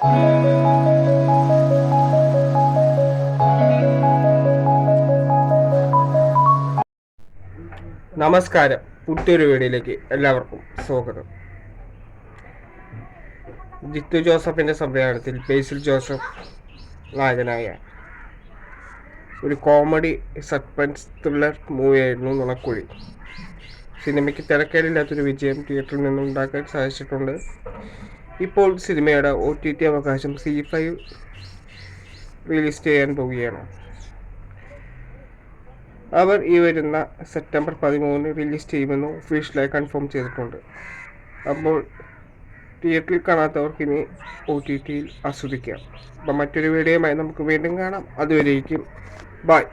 നമസ്കാരം. പുതിയൊരു വീഡിയോയിലേക്ക് എല്ലാവർക്കും സ്വാഗതം. ജിത്തു ജോസഫിന്റെ സംവിധാനത്തിൽ ബേസിൽ ജോസഫ് നായകനായ ഒരു കോമഡി സസ്പെൻസ് ത്രില്ലർ മൂവിയായിരുന്നു നുണക്കുഴി. സിനിമയ്ക്ക് തിരക്കേടില്ലാത്തൊരു വിജയം തിയേറ്ററിൽ നിന്നുണ്ടാക്കാൻ സാധിച്ചിട്ടുണ്ട്. ഇപ്പോൾ സിനിമയുടെ ഒ ടി ടി അവകാശം സി ഫൈവ് റിലീസ് ചെയ്യാൻ പോവുകയാണ്. അവർ ഈ വരുന്ന സെപ്റ്റംബർ പതിമൂന്നിന് റിലീസ് ചെയ്യുമെന്ന് ഒഫീഷ്യലായി കൺഫേം ചെയ്തിട്ടുണ്ട്. അപ്പോൾ തിയേറ്ററിൽ കാണാത്തവർക്ക് ഇനി ഒ ടി ടിയിൽ ആസ്വദിക്കാം. അപ്പം മറ്റൊരു വീഡിയോയുമായി നമുക്ക് വീണ്ടും കാണാം. അതുവരേക്കും ബൈ.